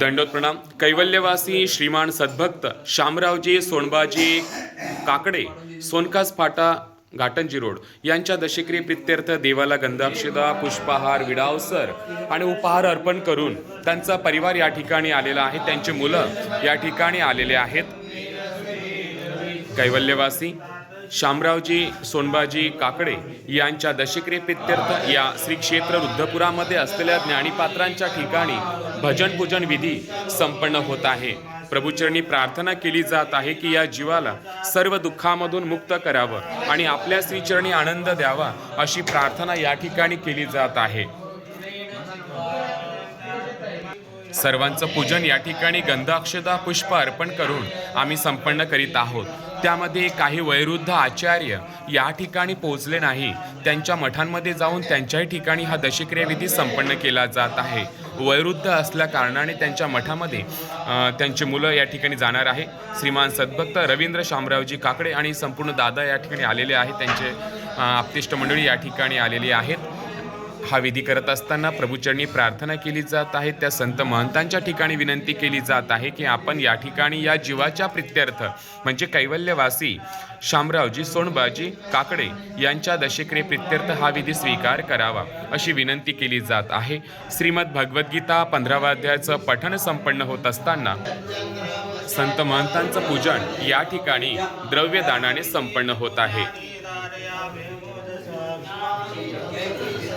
दंडोत प्रणाम. कैवल्यवासी श्रीमान सद्भक्त शामरावजी सोनबाजी काकडे सोनकास फाटा घाटंजी रोड यांच्या दशक्रिय प्रित्यर्थ देवाला गंधाक्षदा पुष्पहार विडावसर आणि उपहार अर्पण करून त्यांचा परिवार या ठिकाणी आलेला आहे. त्यांची मुलं या ठिकाणी आलेले आहेत. कैवल्यवासी शामरावजी सोनबाजी काकडे यांच्या दशक्रिय प्रित्यर्थ या श्री क्षेत्र रुद्धपुरामध्ये असलेल्या ज्ञानीपात्रांच्या ठिकाणी भजन पूजन विधी संपन्न होत आहे. प्रभूचरणी प्रार्थना केली जात आहे की या जीवाला सर्व दुःखामधून मुक्त करावं आणि आपल्या श्रीचरणी आनंद द्यावा अशी प्रार्थना या ठिकाणी केली जात आहे. सर्वांचं पूजन या ठिकाणी गंध पुष्प अर्पण करून आम्ही संपन्न करीत आहोत. त्यामध्ये काही वयोवृद्ध आचार्य या ठिकाणी पोहोचले नाही. त्यांच्या मठांमध्ये जाऊन त्यांच्याही ठिकाणी हा दशक्रियाविधी संपन्न केला जात आहे. वयोवृद्ध असल्या कारणाने त्यांच्या मठामध्ये त्यांची मुलं या ठिकाणी जाणार आहे. श्रीमान सद्भक्त रवींद्र शामरावजी काकडे आणि संपूर्ण दादा या ठिकाणी आलेले आहेत. त्यांचे आप्तिष्ट मंडळी या ठिकाणी आलेली आहेत. हा विधी करत असताना प्रभूचरणी प्रार्थना केली जात आहे. त्या संत महंतांच्या ठिकाणी विनंती केली जात आहे की आपण या ठिकाणी या जीवाच्या प्रित्यर्थ म्हणजे कैवल्यवासी शामरावजी सोनबाजी काकडे यांच्या दशक्रिय प्रित्यर्थ हा विधी स्वीकार करावा अशी विनंती केली जात आहे. श्रीमद भगवद्गीता पंधरावा अध्यायाचं पठण संपन्न होत असताना संत महंतांचं पूजन या ठिकाणी द्रव्यदानाने संपन्न होत आहे.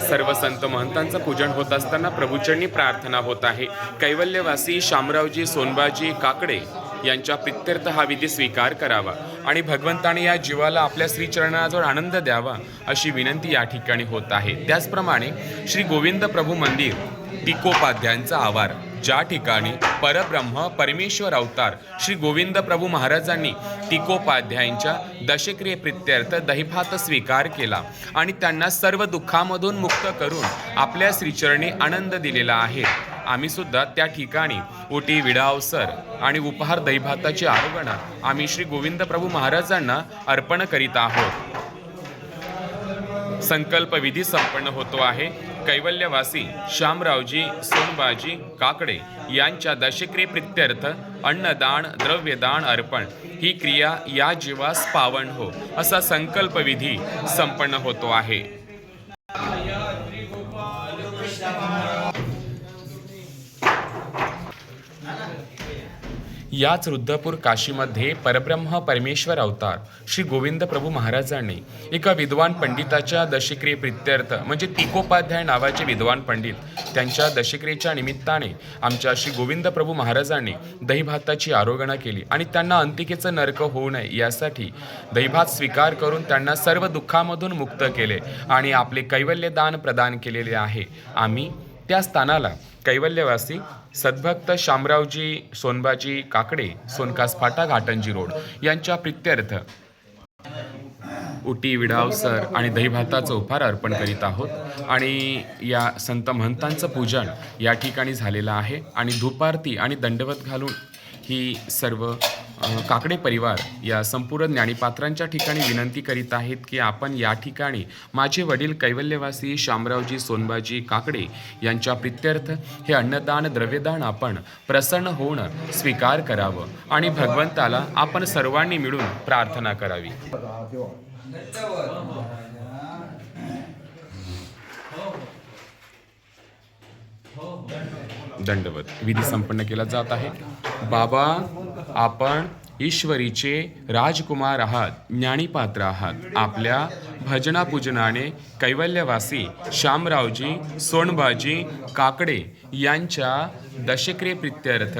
सर्व संत महंतांचं पूजन होत असताना प्रभूचरणी प्रार्थना होत आहे. कैवल्यवासी शामरावजी सोनबाजी काकडे यांच्या प्रित्यर्थ हा विधी स्वीकार करावा आणि भगवंताने या जीवाला आपल्या श्रीचरणाजवळ आनंद द्यावा अशी विनंती या ठिकाणी होत आहे. त्याचप्रमाणे श्री गोविंद प्रभू मंदिर टिकोपाध्यांचा आवार. ज्या ठिकाणी परब्रह्म परमेश्वर अवतार श्री गोविंद प्रभू महाराजांनी टिकोपाध्यायांच्या दशक्रिय प्रित्यर्थ दहिफात स्वीकार केला आणि त्यांना सर्व दुःखामधून मुक्त करून आपल्या श्रीचरणी आनंद दिलेला आहे. आम्ही सुद्धा त्या ठिकाणी ओटी विडावसर आणि उपहार दहीभाताची आरोगणा आम्ही श्री गोविंद प्रभू महाराजांना अर्पण करीत आहोत. संकल्प विधी संपन्न होतो आहे. कैवल्यवासी श्यामरावजी सोनबाजी काकडे यांच्या दशक्रिय प्रित्यर्थ अन्नदान द्रव्यदान अर्पण. ही क्रिया या जीवास पावन हो असा संकल्पविधी संपन्न होतो आहे. याच रुद्धपूर काशीमध्ये परब्रह्म परमेश्वर अवतार श्री गोविंद प्रभू महाराजांनी एका विद्वान पंडिताच्या दशक्रिये प्रित्यर्थ म्हणजे तिकोपाध्याय नावाचे विद्वान पंडित त्यांच्या दशक्रियेच्या निमित्ताने आमच्या श्री गोविंद प्रभू महाराजांनी दहीभाताची आरोगणा केली आणि त्यांना अंतिकेचं नरक होऊ नये यासाठी दहीभात स्वीकार करून त्यांना सर्व दुःखामधून मुक्त केले आणि आपले कैवल्यदान प्रदान केलेले आहे. आम्ही त्या स्थानाला कैवल्यवासी सद्भक्त शामरावजी सोनबाजी काकडे सोनकास फाटा घाटंजी रोड यांच्या प्रित्यर्थ. उटी विडावसर आणि दहीभाताचं उपहार अर्पण करीत आहोत आणि या संत महंतांचं पूजन या ठिकाणी झालेलं आहे आणि धुपारती आणि दंडवत घालून ही सर्व काकडे परिवार या संपूर्ण ज्ञानीपात्रांच्या ठिकाणी विनंती करीत आहेत की आपण या ठिकाणी माझे वडील कैवल्यवासी शामरावजी सोनबाजी काकडे यांच्या प्रित्यर्थ हे अन्नदान द्रव्यदान आपण प्रसन्न होऊन स्वीकार करावं आणि भगवंताला आपण सर्वांनी मिळून प्रार्थना करावी. दंडवत. विधी संपन्न केला जात आहे. बाबा आपण ईश्वरीचे राजकुमार आहात ज्ञानीपात्र आहात. आपल्या भजनापूजनाने कैवल्यवासी श्यामरावजी सोनबाजी काकडे यांच्या दशक्रिय प्रित्यर्थ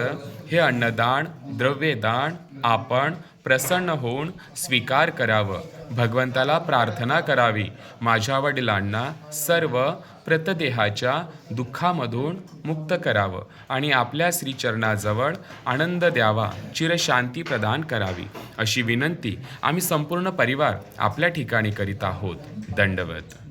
हे अन्नदान द्रव्यदान आपण प्रसन्न होऊन स्वीकार करावं. भगवंताला प्रार्थना करावी. माझ्या वडिलांना सर्व प्रतदेहाच्या दुःखामधून मुक्त करावं आणि आपल्या श्रीचरणाजवळ आनंद द्यावा चिरशांती प्रदान करावी. अशी विनंती आम्ही संपूर्ण परिवार आपल्या ठिकाणी करीत आहोत. दंडवत.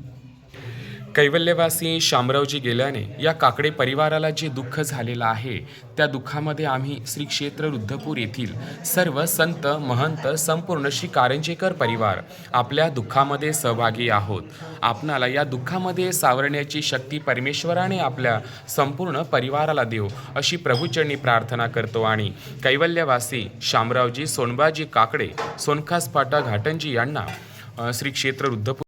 कैवल्यवासी शामरावजी गेल्याने या काकडे परिवाराला जे दुःख झालेलं आहे त्या दुःखामध्ये आम्ही श्री क्षेत्र रुद्धपूर येथील सर्व संत महंत संपूर्ण श्री कारंजेकर परिवार आपल्या दुःखामध्ये सहभागी आहोत. आपणाला या दुःखामध्ये सावरण्याची शक्ती परमेश्वराने आपल्या संपूर्ण परिवाराला देव अशी प्रभूचरणी प्रार्थना करतो आणि कैवल्यवासी शामरावजी सोनबाजी काकडे सोनखास फाटा घाटंजी यांना श्री क्षेत्र रुद्धपूर